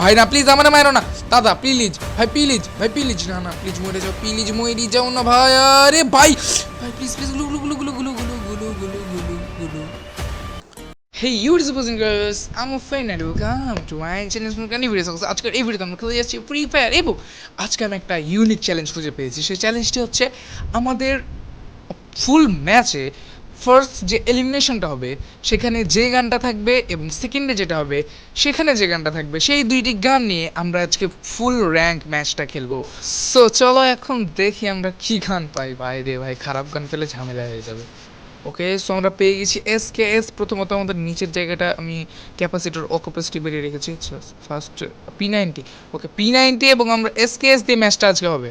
ভাই না প্লিজ আমার মারো না। দাদা প্লিজ ভাই প্লিজ ভাই প্লিজ না না প্লিজ মরে যাও প্লিজ মরে যাও না ভাই আরে ভাই ভাই প্লিজ প্লিজ গুলু গুলু গুলু গুলু গুলু গুলু গুলু গুলু গুলু। Hey YouTube boys and girls, I'm a fan and welcome to my channel from Candy Videos. আজকের এই ভিডিওতে আমরা খেলে যাচ্ছি ফ্রি ফায়ার এবং আজকে আমি একটা ইউনিক চ্যালেঞ্জ খুঁজে পেয়েছি। সেই চ্যালেঞ্জটি হচ্ছে আমাদের ফুল ম্যাচে ফার্স্ট যে এলিমিনেশনটা হবে, সেখানে যে গানটা থাকবে এবং সেকেন্ডে যেটা হবে, সেখানে যে গানটা থাকবে, সেই দুইটি গান নিয়ে আমরা আজকে ফুল র্যাঙ্ক ম্যাচটা খেলব। সো চলো এখন দেখি আমরা কি গান পাই। ভাই রে ভাই, খারাপ গান পেলে ঝামেলা হয়ে যাবে। ওকে সো আমরা পেয়ে গেছি এস কে এস প্রথমত আমাদের নিচের জায়গাটা আমি ক্যাপাসিটার অকুপাসিটি বেরিয়ে রেখেছি। First P ninety okay P ninety এবং আমরা এস কে এস দিয়ে ম্যাচটা আজকে হবে।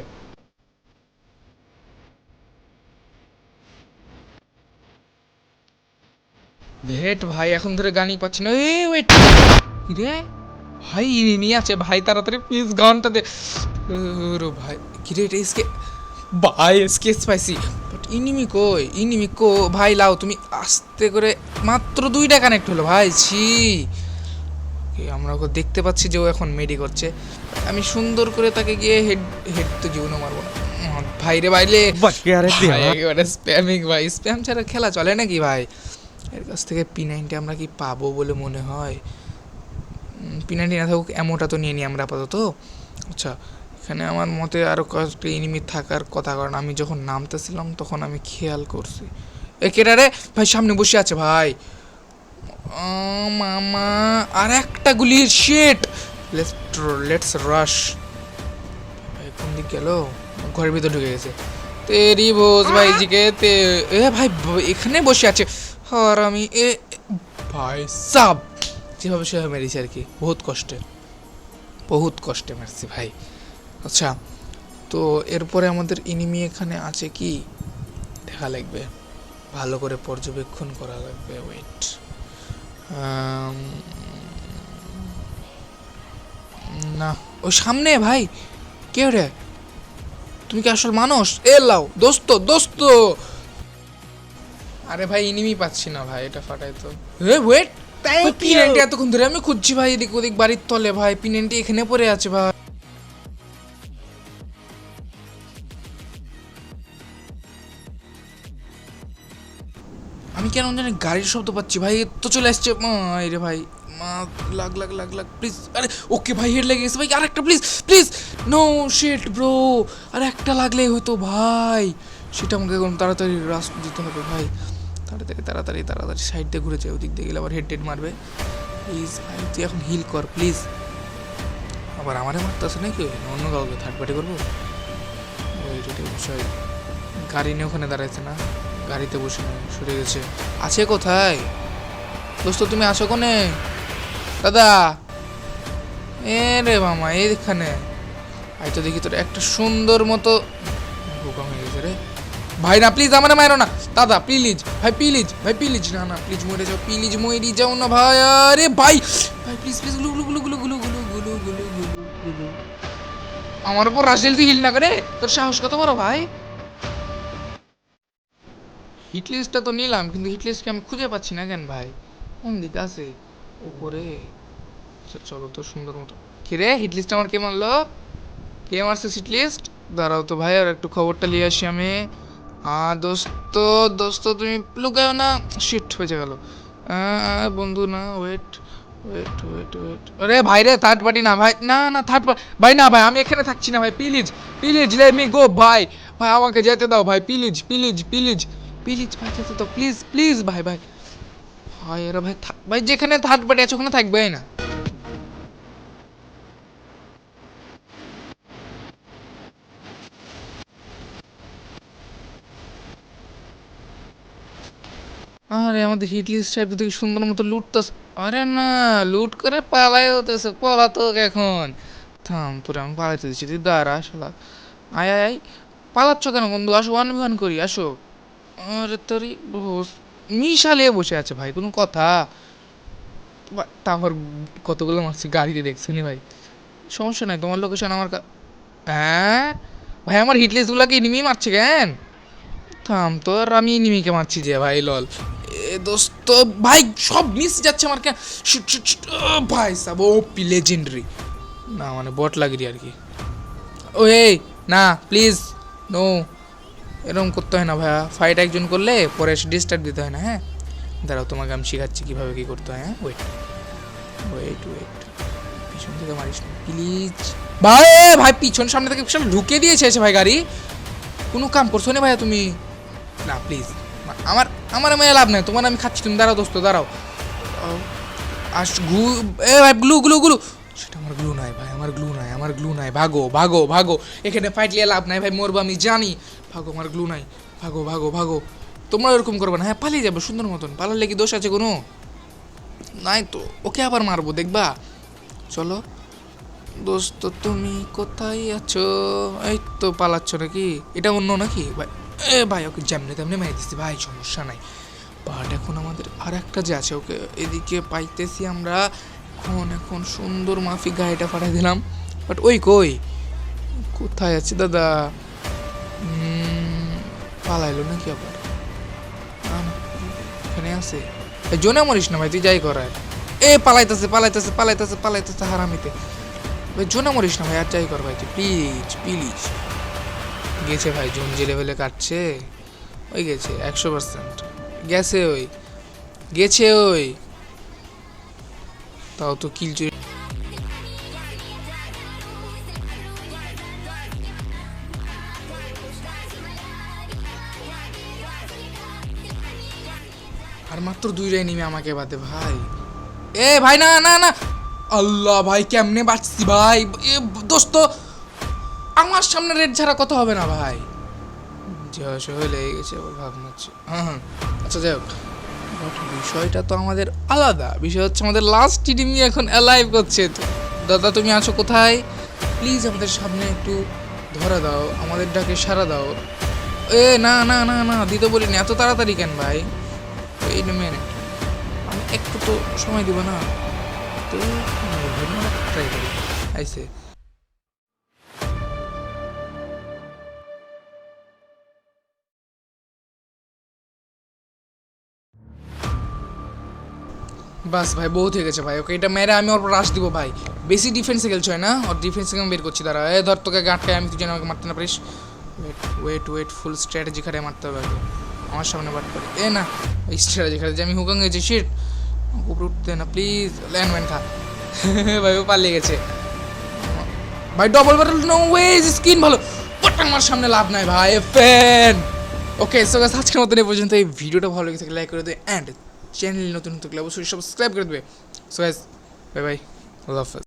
ভেট ভাই এখন ধরে গানই পাচ্ছি না। এ ওয়েট রে ভাই ইনি আছে। ভাই তাড়াতাড়ি প্লিজ গানটা দে। রো ভাই। কিরে রে এসকে ভাই এসকে স্পাইসি বাট ইনিমি কই? ইনিমি কো? ভাই লাও তুমি আস্তে করে মাত্র দুইটা কানেক্ট হলো। ভাই ছি। আমরা ওকে দেখতে পাচ্ছি যে ও এখন মেডি করছে। আমি সুন্দর করে তাকে গিয়ে হেড হেড তো জীবনও মারবো। ভাইরে ভাই একেবারে স্প্যামিং ভাই। স্প্যাম ছাড়া খেলা চলে নাকি ভাই? এর কাছ থেকে পি নাইনটি আমরা কি পাবো বলে মনে হয়? পি নাইনটি না থাকুক অ্যামোটা তো নিয়ে নিই আমরা আপাতত। আচ্ছা এখানে আমার মতে আরও কয়েকটা এনিমি থাকার কথা, কারণ আমি যখন নামতেছিলাম তখন আমি খেয়াল করছি। এ কেটা রে ভাই, সামনে বসে আছে, ভাই। মামা, আর একটা গুলির শেট লেটস রাশ কোন দিক গেল? ঘরের ভিতর ঢুকে গেছে। তেরি ভোজ ভাই জিকে তে, এ, ভাই, এখানে বসে আছে। আর আমি এ ভাই সাব। যেভাবে সেভাবে মেরেছি আর কি, বহুত কষ্টে। বহুত কষ্টে মারছি ভাই। আচ্ছা তো এরপরে আমাদের ইনিমি এখানে আছে কি? দেখা লাগবে। ভালো করে পর্যবেক্ষণ করা লাগবে ওয়েট না ও সামনে ভাই। কে রে? তুমি কি আসল মানুষ? এ লাও, দোস্ত দোস্ত। আরে ভাই ইনিমি পাচ্ছি না ভাই এটা ফাটাই তো। এ ওয়েট পিনেন্টি এতক্ষণ ধরে আমি খুঁজছি ভাই এদিক ওদিক বাড়ির তলে ভাই পিনেন্টি এখানে পড়ে আছে ভাই। আমি কেন জানি গাড়ির শব্দ পাচ্ছি ভাই তো চলে আসছে। মাই রে ভাই মা লাগ লাগ লাগ লাগ প্লিজ আরে ওকে ভাই হেড লেগে গেছে ভাই আর একটা please please no shit bro আর একটা লাগলেই হয়তো ভাই সেটা আমাকে এখন তাড়াতাড়ি রাস দিতে হবে ভাই। তাড়াতাড়ি তাড়াতাড়ি তাড়াতাড়ি সাইড দিয়ে ঘুরে যায় ওদিক দিয়ে গেলে আবার হেড টেড মারবে প্লিজ তুই এখন হিল কর প্লিজ আবার আমারে মারতেছে নাকি অন্য কাউকে থার্ড পার্টি করব ওই বিষয় গাড়ি নিয়ে ওখানে দাঁড়াইছে না গাড়িতে বসে সরে গেছে আছে কোথায় দোস্ত তুমি আছো কোনে দাদা এ রে মামা এইখানে আই তো দেখি তোর একটা সুন্দর মতো বোকা হয়ে গেছে ভাই না প্লিজ আমার মারো না। দাদা প্লিজ ভাই প্লিজ ভাই প্লিজ না না প্লিজ মরে যাও প্লিজ মরে যাও না ভাই, আরে ভাই ভাই প্লিজ প্লিজ গুলু গুলু গুলু গুলু গুলু গুলু গুলু গুলু গুলু। আমার উপর রাসেল তুই হিল না করে, তোর সাহস কত বড় ভাই? হিট লিস্টটা তো নিলাম, কিন্তু হিট লিস্টকে আমি খুঁজে পাচ্ছি না কেন ভাই? কোন দিকে আছে? উপরে। চলো তো সুন্দর মতো। কি রে হিট লিস্ট আমার কে মারলো? কে মারছে হিট লিস্ট দাঁড়াও তো ভাই, আর একটু খবরটা নিয়ে আসি আমি। দোস্ত দোস্ত, তুমি লুকাও না? শিট হয়ে গেল। বন্ধু, না ওয়েট ওয়েট ওয়েট ওয়েট আরে ভাই রে থার্ড পার্টি না, ভাই, না না থার্ড পার্টি ভাই না, ভাই, আমি এখানে থাকছি না, ভাই please please let me go ভাই ভাই, আমাকে যেতে দাও, ভাই প্লিজ প্লিজ প্লিজ প্লিজ ভাই, যেতে দাও প্লিজ প্লিজ ভাই ভাই। ভাই, এরা, ভাই ভাই, যেখানে থার্ড পার্টি আছে, ওখানে থাকবেই না। আরে, আমাদের হিট লিস্ট সাহেব দেখি সুন্দর মতো লুটতেছে। আরে না, লুট করে পালাই হতেছে, পলাতক এখন। থাম, তোরে আমি পালাইতে দিচ্ছি, তুই দাঁড়া আসলা আয় আয় আয়। পালাচ্ছ কেন বন্ধু? আসো ওয়ান ওয়ান করি, আসো। আরে, তোরই মিশালে বসে আছে ভাই, কোনো কথা। তারপর কতগুলো মারছি, গাড়িতে দেখছেনি ভাই? সমস্যা নাই, তোমার লোকেশন আমার হ্যাঁ? ভাই, আমার হিট লিস্টগুলোকে এনিমি মারছে কেন? থাম তো আর আমি এনিমিকে মারছি যে ভাই লল দোস্ত, ভাই, সব মিস যাচ্ছে আমার শিট ভাই সাব, ও পি লেজেন্ডারি না মানে বট লাগি আর কি। ও, এই, না প্লিজ নো এরকম করতে হয় না ভাইয়া। ফাইট একজন করলে পরে ডিস্টার্ব দিতে হয় না হ্যাঁ? দাঁড়াও, তোমাকে আমি শেখাচ্ছি কীভাবে কী করতে হয় হ্যাঁ? ওয়েট ওয়েট ওয়েট পিছন থেকে মারিস প্লিজ ভাই ভাই, পিছন সামনে থেকে বিশাল ঢুকে দিয়েছে এসে ভাই গাড়ি। কোনো কাম করছ না ভাইয়া তুমি? না প্লিজ আমার আমার মেয়ে লাভ নাই, তোমার আমি খাচ্ছি, তুমি দাঁড়াও দোস্ত, দাঁড়াও। আস গু এ ভাই, গ্লু গ্লু গ্লু। সেটা আমার গ্লু নাই ভাই, আমার গ্লু নাই, আমার গ্লু নাই। ভাগো ভাগো ভাগো। এখানে ফাইট লিয়ে লাভ নাই ভাই, মরবো আমি জানি। ভাগো, আমার গ্লু নাই। ভাগো ভাগো ভাগো। তোমরা এরকম করবে না হ্যাঁ পালিয়ে যাবে, সুন্দর মতন। পালালে কি দোষ আছে কোনো? নাই তো, ওকে আবার মারবো, দেখবা। চলো। দোস্ত, তুমি কোথায় আছো? এই তো পালাচ্ছ নাকি? এটা অন্য নাকি? ভাই এ ভাই, ওকে যেমনি তেমনি মেরে দিচ্ছি ভাই, সমস্যা নাই। বাট এখন আমাদের আর একটা যে আছে, ওকে এদিকে পাইতেছি আমরা। এখন এখন সুন্দর মাফি গাড়িটা পাঠাই দিলাম। বাট ওই কই? কোথায় আছে দাদা? পালাইলো নাকি আবার? এখানে আছে। জোনে মরিস না ভাই, তুই যাই করার এ, পালাইতেছে পালাইতেছে পালাইতেছে পালাইতেছে হারামিতে। ভাই, জোনে মরিস না ভাই, আর যাই কর ভাই, তুই প্লিজ প্লিজ গেছে ভাই, জোন যে লেভেলে কাটছে, ওই গেছে, একশো পার্সেন্ট গেছে ওই গেছে ওই। তাও তো কিল চুরি। আর মাত্র দুই রায় নিমে আমাকে বাদে ভাই। এ ভাই, না না না। আল্লাহ ভাই, কেমনে বাঁচছি ভাই? এ দোস্ত আমার সামনে রেড ছাড়া কত হবে না ভাই। জয়স হয়ে লেগে গেছে, আবার ভাবনা হচ্ছে হ্যাঁ আচ্ছা যাই হোক। বিষয়টা তো আমাদের আলাদা। বিষয় হচ্ছে আমাদের লাস্ট টিডিমি এখন অ্যালাইভ করছে। তো দাদা, তুমি আছো কোথায়? প্লিজ আমাদের সামনে একটু ধরা দাও, আমাদের ডাকে সারা দাও। এ, না না না না, দিতে বলিনি। এত তাড়াতাড়ি কেন ভাই? এই মিনিট আমি একটু তো সময় দিব না। তো ট্রাই করি। আইসে। বাস ভাই, বহুত হয়ে গেছে ভাই। ওকে, এটা মেরে আমি ওর রাশ দিব ভাই। বেশি ডিফেন্সে খেলছো, হয় না? ওর ডিফেন্স আমি বের করছি, দাঁড়া। এ, ধর, তোকে আটকায় আমি তুই যেন আমাকে মারতে না পারিস। Wait wait wait full strategy খাটে মারতে হবে আগে। আমার সামনে বাট করে। এ, না স্ট্র্যাটেজি খাটে যে আমি হুকাং গেছি শিট উপরে উঠতে না প্লিজ ল্যান্ড ল্যান্ডম্যান খা। ভাই, ও পালিয়ে গেছে। ভাই double battle no ways skin ভালো। বাট আমার সামনে লাভ নাই ভাই ফ্যান ওকে সো গাইস আজকের মতন এই পর্যন্ত এই ভিডিওটা ভালো লেগে থাকলে লাইক করে দেবে অ্যান্ড চ্যানেল নতুন থাকলে অবশ্যই সাবস্ক্রাইব করে দেবে। সো বাই বাই আল্লাহ হাফেজ